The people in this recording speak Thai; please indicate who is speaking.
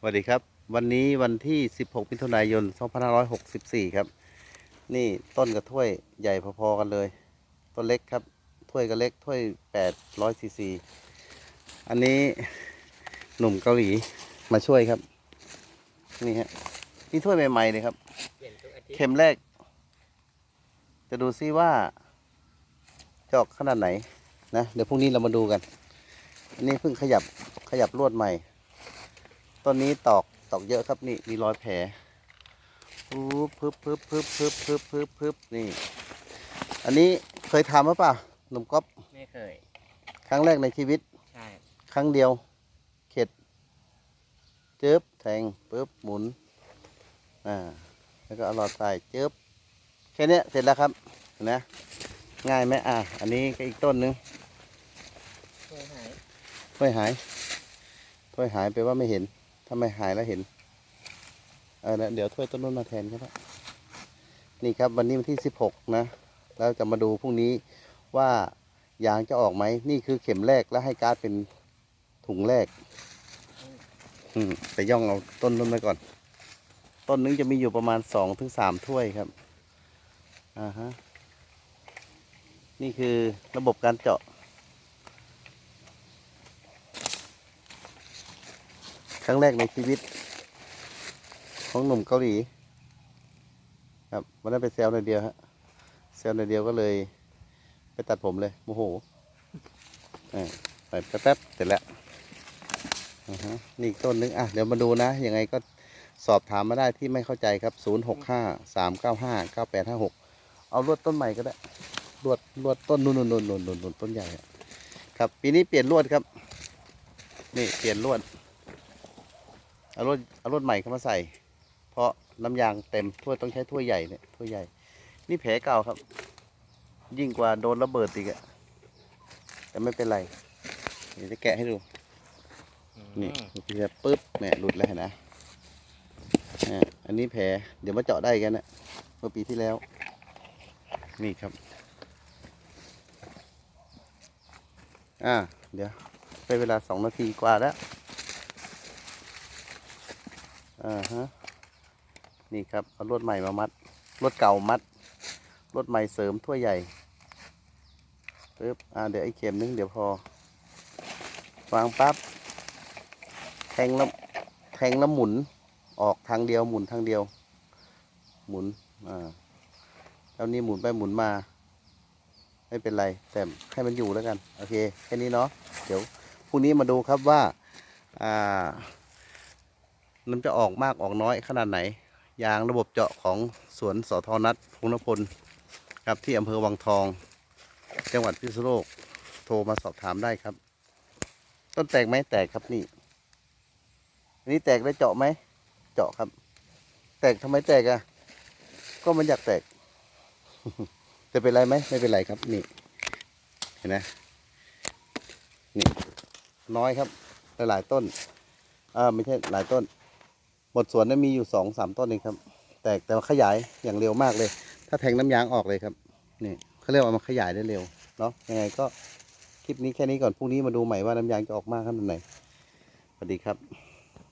Speaker 1: สวัสดีครับ วันนี้วันที่ 16 มิถุนายน 2564 ครับ นี่ต้นกับถ้วยใหญ่พอๆกันเลย ต้นเล็กครับ ถ้วยก็เล็ก ถ้วย 800ซีซี อันนี้หนุ่มเกาหลีมาช่วยครับ นี่ฮะ นี่ถ้วยใหม่ๆเลยครับ
Speaker 2: เข็
Speaker 1: มแรก จะดูซิว่าจะออกขนาดไหนนะ เดี๋ยวพรุ่งนี้เรามาดูกัน อันนี้เพิ่งขยับขยับลวดใหม่ ต้นนี้ตอกตอกเยอะครับนี่มีรอยแผลปึ๊บปึ๊บปึ๊บปึ๊บปึ๊บปึ๊บปึ๊บปึ๊บนี่ อันนี้เคยทำหรือเปล่าหนุ่มก๊อฟ
Speaker 2: ไม่เคย
Speaker 1: ครั้งแรกในชีวิต
Speaker 2: ใช่
Speaker 1: ครั้งเดียว เข็ดจึ๊บแทงปึ๊บหมุน อ่า แล้วก็เอาหลอดใส่จึ๊บแค่เนี้ยเสร็จแล้วครับเห็นนะง่ายไหมอะ อันนี้ก็อีกต้นหนึง
Speaker 2: เคยหาย
Speaker 1: ถ้วยหายถ้วยหายไปลว่าไม่เห็น ถ้าไมหายแล้วเห็น เออนะเดี๋ยวถ้วยต้นนู้นมาแทนก็ได้นี่ครับวันนี้วันที่สิบหกนะ แล้วจะมาดูพรุ่งนี้ว่ายางจะออกไหม นี่คือเข็มแรกแล้วให้การ์ดเป็นถุงแรก อืมแต่ย่องเอาต้นนู้นไปก่อน ต้นนึงจะมีอยู่ประมาณสองถึงสามถ้วยครับ อ่าฮะ นี่คือระบบการเจาะ ครั้งแรกในชีวิต ของหนุ่มเกาหลี ครับวันนั้นไปแซวในอยเดียวฮะแซวในอยเดียวก็เลย ไปตัดผมเลยโมโหอ่าไปแป๊บๆเสร็จแล้วอ่าฮะนี่อีกต้นนึงอะเดี๋ยวมาดูนะ ยังไงก็สอบถามมาได้ที่ไม่เข้าใจครับ 0 6 5 3 9 5 9 8 5 6 เอาลวดต้นใหม่ก็ได้ลวดลวดต้นนู่นนู่นนู่นนู่นนู่นต้นใหญ่ครับ ปีนี้เปลี่ยนลวดครับ นี่เปลี่ยนลวด เอารถเอารถใหม่เข้ามาใส่ เพราะน้ำยางเต็มถ้วยต้องใช้ถ้วยใหญ่เนี่ยถ้วยใหญ่ นี่แผลเก่าครับ ยิ่งกว่าโดนระเบิดอีกอะแต่ไม่เป็นไรเดี๋ยวจะแกะให้ดู นี่พี่จะปึ๊บแหมหลุดแล้วเห็นนะอ่าอันนี้แผลเดี๋ยวมาเจาะได้กันนะเมื่อปีที่แล้ว นี่ครับ อ่า เดี๋ยวไปเวลาสองนาทีกว่าแล้ว อ่าฮะนี่ครับเอาลวดใหม่มามัดลวดเก่ามัดลวดใหม่เสริมถ้วยใหญ่ปึ๊บอ่าเดี๋ยวไอ้เข็มนึงเดี๋ยวพอวางปั๊บแทงแล้วแทงแล้วหมุนออกทางเดียวหมุนทางเดียว หมุนอ่าแล้วนี่หมุนไปหมุนมา ไม่เป็นไร แต่ให้มันอยู่แล้วกัน โอเค แค่นี้เนาะเดี๋ยวพรุ่งนี้มาดูครับว่า อ่า มันจะออกมากออกน้อยขนาดไหน ยางระบบเจาะของสวนสอทอนัทพงนพลครับที่อำเภอวังทอง จังหวัดพิษณุโลกโทรมาสอบถามได้ครับ ต้นแตกไหมแตกครับนี่อันนี้แตกได้เจาะไหมเจาะครับ แตกทำไมแตกอะ่ะ ก็มันอยากแตก จะเป็นไรไหมไม่เป็นไรครับ นี่ เห็นไหมนี่น้อยครับหลายๆต้นอ่าไม่ใช่หลายต้น หมดสวนนั้นมีอยู่สองสามต้นเองครับ แตกแต่ว่าขยายอย่างเร็วมากเลย ถ้าแทงน้ำยางออกเลยครับนี่เขาเรียกว่ามันขยายได้เร็วเนาะยังไงก็คลิปนี้แค่นี้ก่อนพรุ่งนี้มาดูใหม่ว่าน้ำยางจะออกมากขนาดไหนสวัสดีครับ